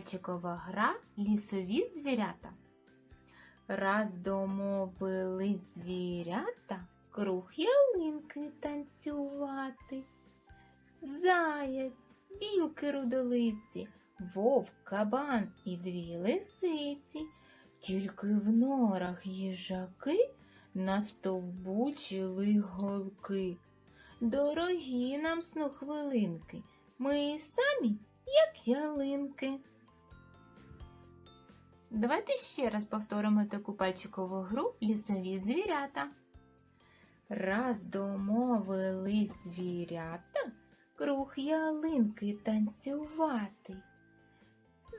Пальчикова гра лісові звірята. Раз домовились звірята круг ялинки танцювати. Заяць, білки рудолиці, вовк, кабан і дві лисиці. Тільки в норах їжаки настовбучили голки. Дорогі нам снохвилинки, ми самі, як ялинки. Давайте ще раз повторимо таку пальчикову гру лісові звірята. Раз домовились звірята круг ялинки танцювати.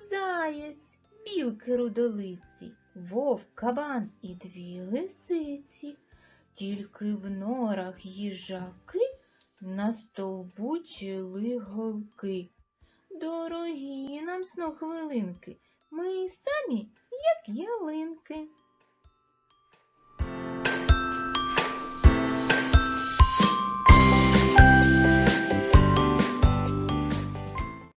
Заєць, білки рудолиці, вовк, кабан і дві лисиці. Тільки в норах їжаки настовбучили голки. Дорогі нам снохвилинки, ми самі, як ялинки.